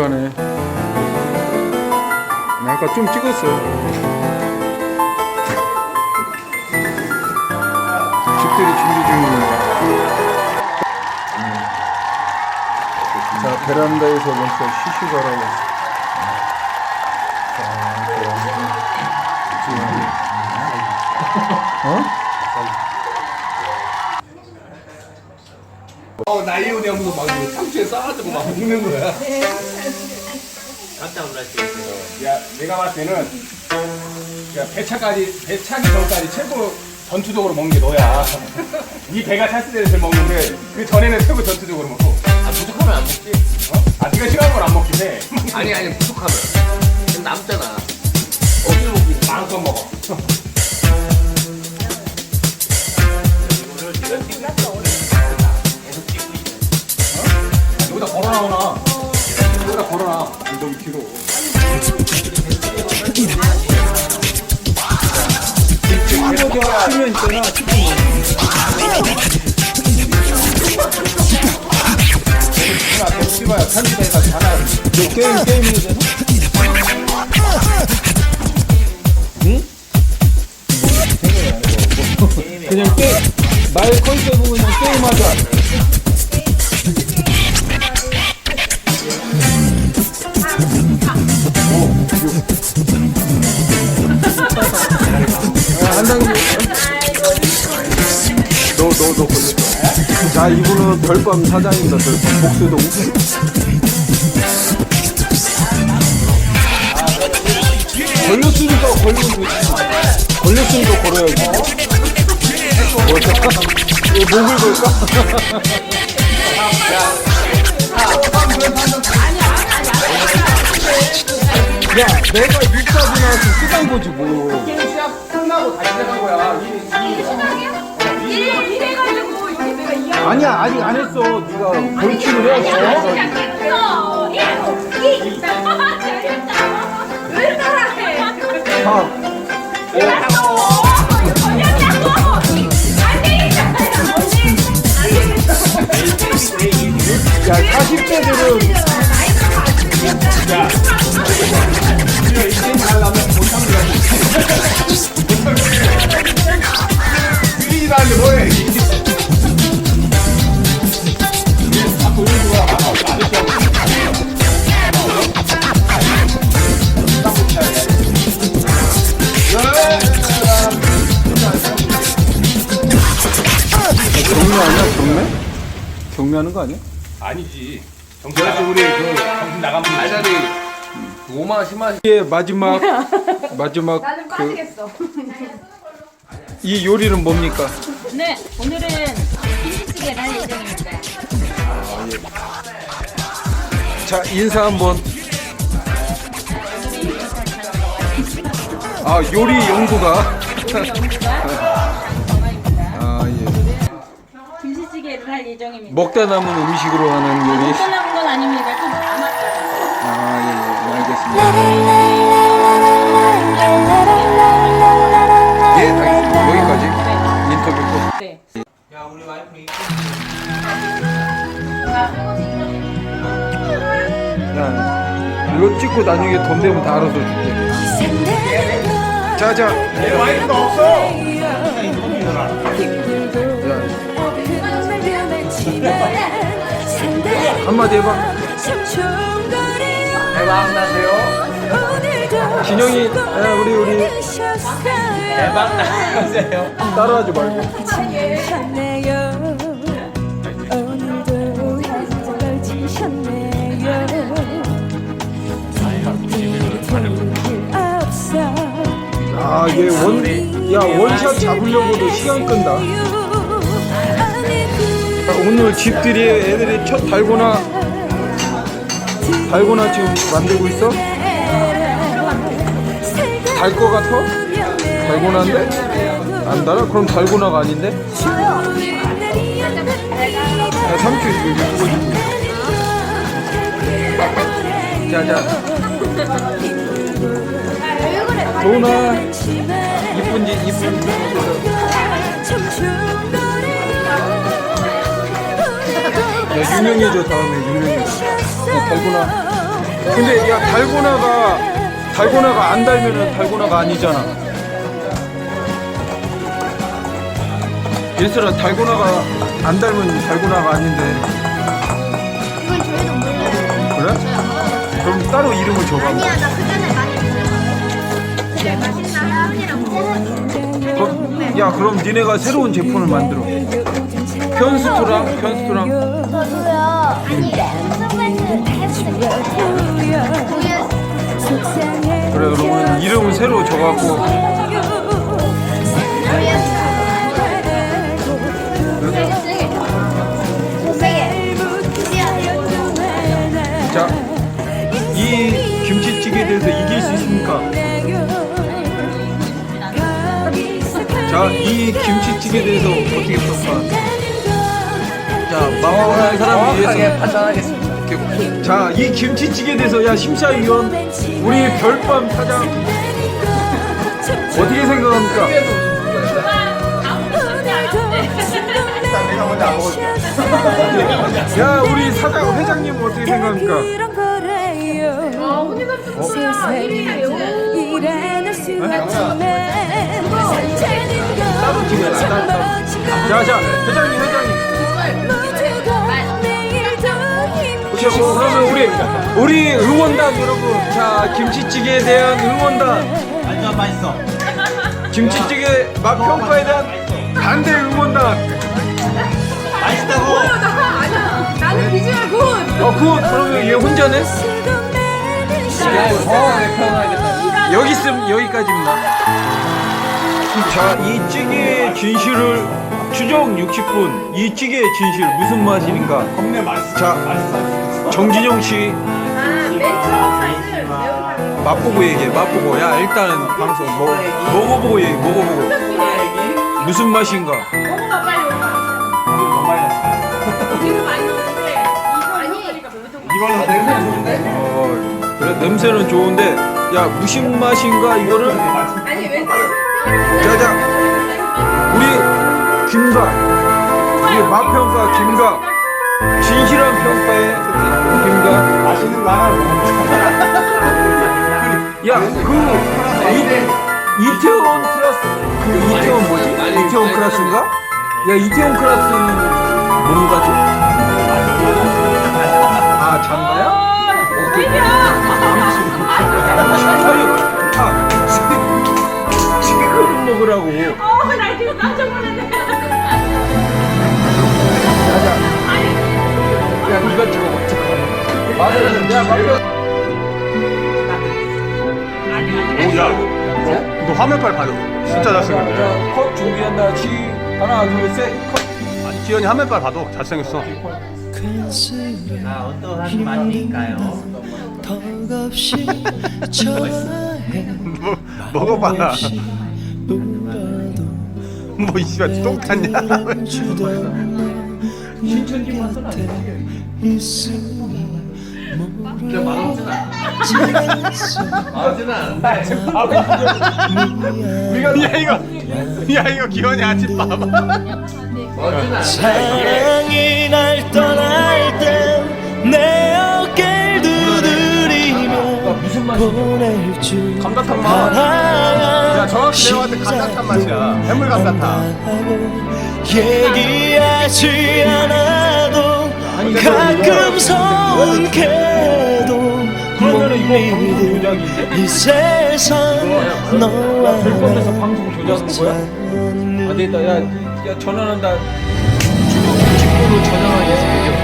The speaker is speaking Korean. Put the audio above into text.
가네. 나 아까 좀 찍었어. 집들이 준비 중입니다. 자, 베란다에서 먼저 쉬쉬가라고 좋아. 지금. 어? 어, 나이온이 하면서 막 이거 상추에 싸가지고 막 먹는 거야. 깜짝 놀랐어요. 야, 내가 봤을 때는 야, 배차까지, 배차기 전까지 최고 전투적으로 먹는 게 너야. 네 배가 찼을 때는 제일 먹는데 그 전에는 최고 전투적으로 먹고. 아, 부족하면 안 먹지? 어? 아, 네가 싫어하는 건안 먹긴 해. 아니, 아니, 부족하면. 남잖아. 어디서 먹기 마음껏 먹어. 나오나? 여기다 걸어 놔. 엉덩이 뒤로. 치면 있잖아. 하나 더 찍어야 편집해서 하나. 너 게임, 게임이 되나? 응? 그냥 게임, 나의 컨셉은 그냥 게임하자. 너, 너, 너 걸렸어. 자, 이분은 별밤 사장입니다, 별밤. 복수동. 걸렸으니까 걸리면 되지. 걸렸으니까 걸어야지. 뭐야? 이거 목을 걸까? 야, 내가 육사지 나와서 쓰던 거지 뭐. 시합 끝나고 다시 시작한 거야. 이, 이, 이래가지고 이게 내가 이 아니야, 아직 안 했어. 네가 벌칙을 해왔어. 시작했어. 이 잘했다. 왜 따라해? 자? 안. 야, 40대들은 경매 아니야, 경매? 경매하는 거 아니야? 아니지. 정신 나가 우리 그 정신 나가면 알자리 5만 원, 10만 원. 이게 마지막 마지막 나는 그, 빠지겠어. 이 요리는 뭡니까? 네, 오늘은 김치찌개를 할 예정입니다. 자 인사 한번. 아 요리 연구가. 아 예. 김치찌개를 할 예정입니다. 먹다 남은 음식으로 하는 요리. 아닙니다. 좀 남았잖아요. 아 예, 예 알겠습니다. 예, 알겠습니다. 여기까지 인터뷰 끝. 네. 야, 우리 와이프 이 야, 이거 찍고 나중에 돈 되면 다 알아서 줄게. 자 자. 내 와이프가 없어. 야, 한마디 해봐. 대박 나세요. 진영이, 야, 우리 우리 대박 나세요. 따라하지 말고. 아, 얘 원, 야 원샷 잡으려고도 시간 끈다. 자, 오늘 집들이 애들이 첫 달고나 달고나 지금 만들고 있어? 달 거 같아? 달고나인데? 안 달아? 그럼 달고나가 아닌데? 야, 삼촌 이거 보고 싶고. 자자. 도나 이쁜지 이쁜지. 야 유명해져 다음에 유명해져. 어, 달고나. 근데 야 달고나가 달고나가 안 달면은 달고나가 아니잖아. 얘들아 달고나가 안 달면 달고나가 아닌데 이건 저희도 몰라요. 그래? 저희 안 먹어요. 그럼 따로 이름을 줘봐. 아니야, 나 그 전에 많이 먹었어. 그게 맛있나? 먹었어. 그, 야 그럼 니네가 새로운 제품을 만들어. 편스토랑 편스토랑 저도요. 아니, 그래 그러면 이름을 새로 줘갖고 자 이 김치찌개에 대해서 이길 수 있습니까? 자 이 김치찌개에 대해서 어떻게 평가? 자 마마라는 사람을 위해서 판단하겠습니다. 자 이 김치찌개에 대해서 야 심사위원 우리 별밤 사장 어떻게 생각합니까? 내가 먼저 안 먹을게. 야 우리 사장 회장님 어떻게 생각합니까? 아, 멋진 거 자자 회장님 회장님 자, 뭐, 그러면 우리 우리 응원단 여러분 자 김치찌개에 대한 응원단 완전 맛있어. 김치찌개 맛 평가에 대한 반대 응원단 맛있다고. 나는 비주얼 굿! 어 굿! 그러면 얘 혼자네? 정확하게 표현해야겠다. 여기 있음 여기까지입니다 자 이 찌개의 진실을 추정 60분 이 찌개의 진실 무슨 맛입니까? 겁내 맛있어. 자 맛있어. 정진영 씨. 맛보고 얘기해 맛보고 야 일단은 방송 먹, 먹어보고 얘기해 먹어보고 무슨 맛인가? 먹어봐, 빨리 먹어봐. 너무 많이 났어. 지금 많이 먹는데, 이거 매운탕 이걸로 냄새 좋은데? 어 그래 냄새는 좋은데 야 무슨 맛인가 이거를 아니, 왜 자자 우리 김가 우리 맛평가 김가 진실한 김가 맛있는 거 하나 야그 이태원 클라스 그 이태원 뭐지? 이태원 클라스인가? 야 이태원 클라스 뭔가지? 아 장가야? 아니 아 지금 먹으라고 어, 나 지금 깜짝 놀랐네. 야 이거 찍어 먹자 맞아 야 맞아 오야. 너, 너 화면 빨리 봐줘. 진짜 잘생겼네. 자, 컷 준비한다 시 하나 둘 셋 컷 아니, 지현이 화면 빨리 봐도 잘생겼어. 아, 어떠한 맛일까요? 턱없이 좋아해 뭐, 먹어봐. 뭐, 이 씨발, 똥 탔냐? 신천지만 있 으니 야, 이거, 야, 이거 기현이 아침밥. 사랑이 날 떠날 땐 내 어깨를 두드리며 보낼 줄 감자탕 맛. 야, 정확히 내가 봤을 때 감자탕 맛이야. 해물 감자탕. 얘기하지 않아도 가끔 서 믿을 이 세상 너와 별밤에서 방송 조작하는 거야? 안 되겠다. 야, 야 전화한다. 60분으로 전화하겠어